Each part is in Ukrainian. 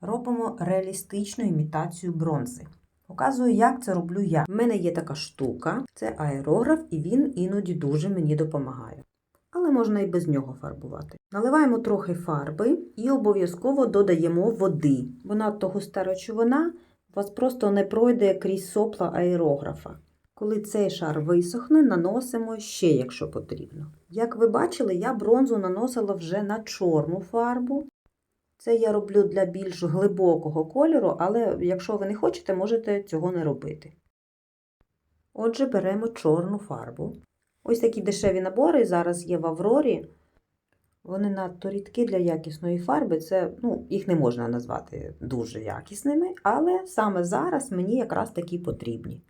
робимо реалістичну імітацію бронзи. Показую, як це роблю я. У мене є така штука, це аерограф, і він іноді дуже мені допомагає. Але можна і без нього фарбувати. Наливаємо трохи фарби і обов'язково додаємо води, бо надто густа речовина вас просто не пройде крізь сопла аерографа. Коли цей шар висохне, наносимо ще, якщо потрібно. Як ви бачили, я бронзу наносила вже на чорну фарбу. Це я роблю для більш глибокого кольору, але якщо ви не хочете, можете цього не робити. Отже, беремо чорну фарбу. Ось такі дешеві набори зараз є в Аврорі. Вони надто рідкі для якісної фарби. Це, ну, їх не можна назвати дуже якісними, але саме зараз мені якраз такі потрібні.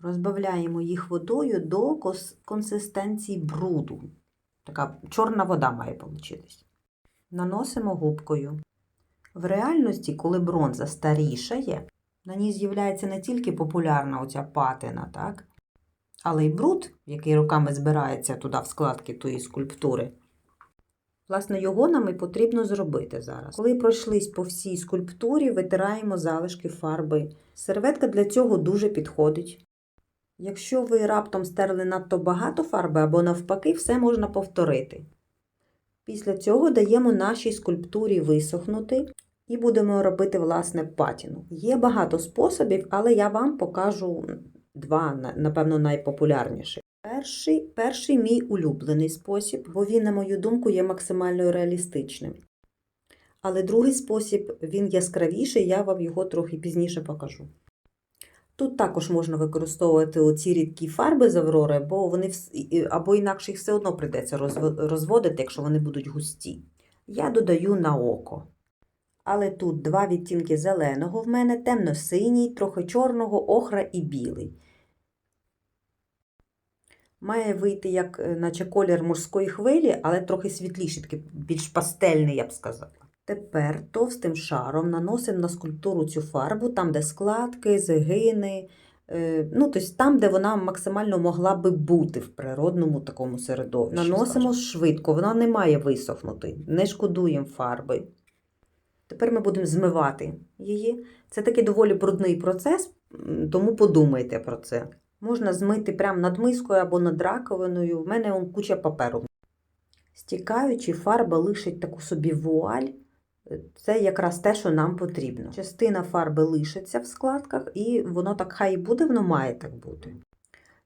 Розбавляємо їх водою до консистенції бруду. Така чорна вода має получитись. Наносимо губкою. В реальності, коли бронза старішає, на ній з'являється не тільки популярна оця патина, так? але й бруд, який руками збирається туди в складки тої скульптури. Власне, його нам і потрібно зробити зараз. Коли пройшлись по всій скульптурі, витираємо залишки фарби. Серветка для цього дуже підходить. Якщо ви раптом стерли надто багато фарби або навпаки, все можна повторити. Після цього даємо нашій скульптурі висохнути і будемо робити власне патіну. Є багато способів, але я вам покажу два, напевно, найпопулярніші. Перший, перший мій улюблений спосіб, бо він, на мою думку, є максимально реалістичним. Але другий спосіб він яскравіший, я вам його трохи пізніше покажу. Тут також можна використовувати оці рідкі фарби з Аврори, бо вони або інакше їх все одно прийдеться розводити, якщо вони будуть густі. Я додаю на око. Але тут два відтінки зеленого в мене, темно-синій, трохи чорного, охра і білий. Має вийти як е, наче колір морської хвилі, але трохи світліший, такий більш пастельний, я б сказала. Тепер товстим шаром наносимо на скульптуру цю фарбу, там, де складки, згини, е, ну, тобто там, де вона максимально могла би бути в природному такому середовищі. Наносимо швидко, вона не має висохнути, не шкодуємо фарби. Тепер ми будемо змивати її. Це такий доволі брудний процес, тому подумайте про це. Можна змити прямо над мискою або над раковиною. В мене он куча паперу. Стікаючи, фарба лишить таку собі вуаль. Це якраз те, що нам потрібно. Частина фарби лишиться в складках, і воно так хай і буде, воно має так бути.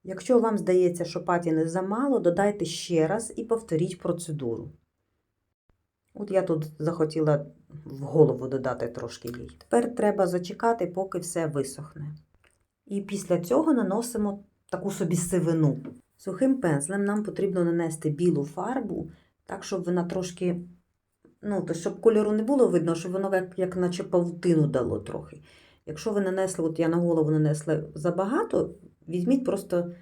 Якщо вам здається, що патіни замало, додайте ще раз і повторіть процедуру. От я тут захотіла в голову додати трошки їй. Тепер треба зачекати, поки все висохне. І після цього наносимо таку собі сивину. Сухим пензлем нам потрібно нанести білу фарбу, так, щоб вона трошки, ну, то щоб кольору не було видно, щоб воно як, як наче павутину дало трохи. Якщо ви нанесли, от я на голову нанесла забагато, візьміть просто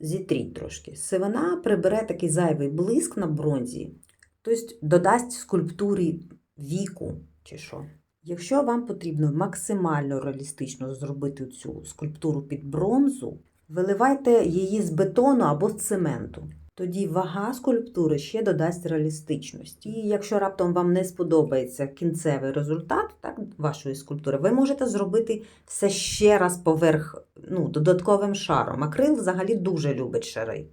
зітріть трошки. Сивина прибере такий зайвий блиск на бронзі, тобто додасть скульптурі віку чи що. Якщо вам потрібно максимально реалістично зробити цю скульптуру під бронзу, виливайте її з бетону або з цементу. Тоді вага скульптури ще додасть реалістичності. І якщо раптом вам не сподобається кінцевий результат так, вашої скульптури, ви можете зробити все ще раз поверх ну, додатковим шаром. Акрил взагалі дуже любить шари.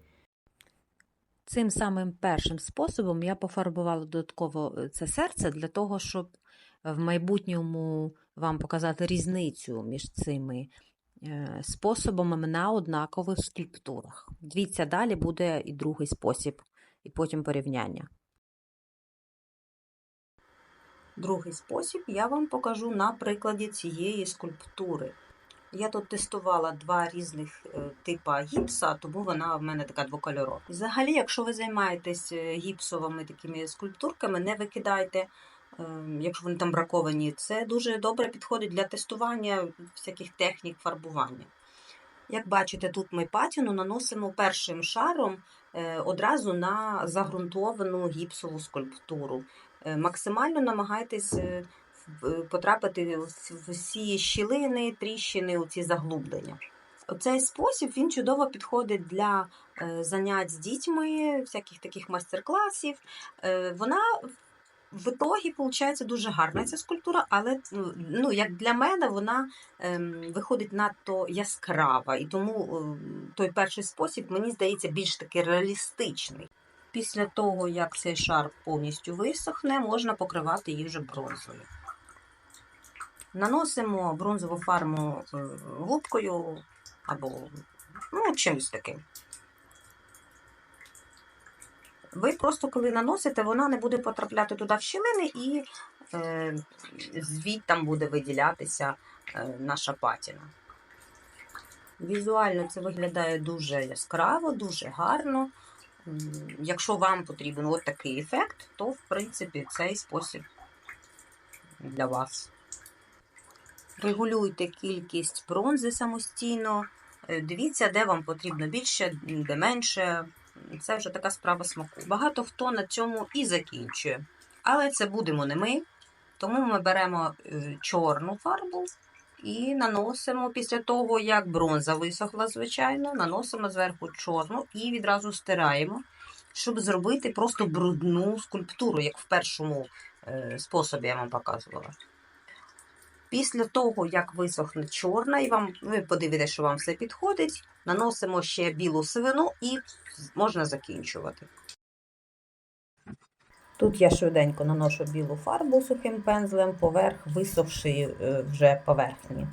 Цим самим першим способом я пофарбувала додатково е, це серце для того, щоб в майбутньому вам показати різницю між цими способами на однакових скульптурах. Дивіться, далі буде і другий спосіб, і потім порівняння. Другий спосіб я вам покажу на прикладі цієї скульптури. Я тут тестувала два різних е, типа гіпса, тому вона в мене така двокольорова. Взагалі, якщо ви займаєтесь е, гіпсовими такими скульптурками, не викидайте, е, якщо вони там браковані. Це дуже добре підходить для тестування всяких технік фарбування. Як бачите, тут ми патіну наносимо першим шаром е, одразу на загрунтовану гіпсову скульптуру. Е, Максимально намагайтесь е, потрапити в всі щілини, тріщини, у ці заглублення. Оцей спосіб він чудово підходить для занять з дітьми, всяких таких майстер-класів. Вона в ітогі виходить дуже гарна ця скульптура, але ну, як для мене вона ем, виходить надто яскрава, і тому ем, той перший спосіб, мені здається, більш таки реалістичний. Після того, як цей шар повністю висохне, можна покривати її вже бронзою. Наносимо бронзову фарму е, губкою або ну, чимось таким. Ви просто коли наносите, вона не буде потрапляти туди в щілини і е, звідтам буде виділятися е, наша патіна. Візуально це виглядає дуже яскраво, дуже гарно. Якщо вам потрібен от такий ефект, то в принципі цей спосіб для вас. Регулюйте кількість бронзи самостійно. Е, Дивіться, де вам потрібно більше, де менше. Це вже така справа смаку. Багато хто на цьому і закінчує. Але це будемо не ми. Тому ми беремо е, чорну фарбу і наносимо після того, як бронза висохла, звичайно, наносимо зверху чорну і відразу стираємо, щоб зробити просто брудну скульптуру, як в першому е, способі я вам показувала. Після того, як висохне чорна, і вам ви подивитесь, що вам все підходить, наносимо ще білу сивину і можна закінчувати. Тут я швиденько наношу білу фарбу сухим пензлем поверх висохшої е, вже поверхні.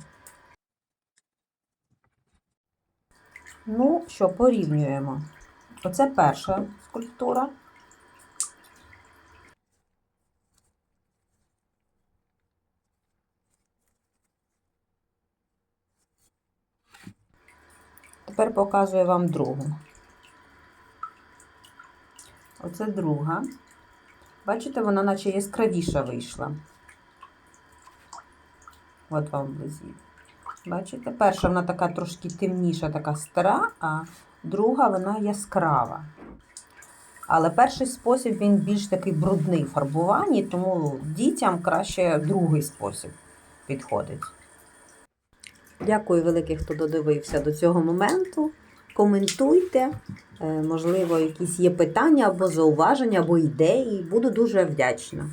Ну, що, порівнюємо. Оце перша скульптура. Тепер показую вам другу. Оце друга. Бачите, вона наче яскравіша вийшла. От вам вблизі. Бачите? Перша вона така трошки темніша, така стара, а друга вона яскрава. Але перший спосіб він більш такий брудний в фарбуванні, тому дітям краще другий спосіб підходить. Дякую велике, хто додивився до цього моменту. Коментуйте, Е, можливо, якісь є питання або зауваження, або ідеї. Буду дуже вдячна.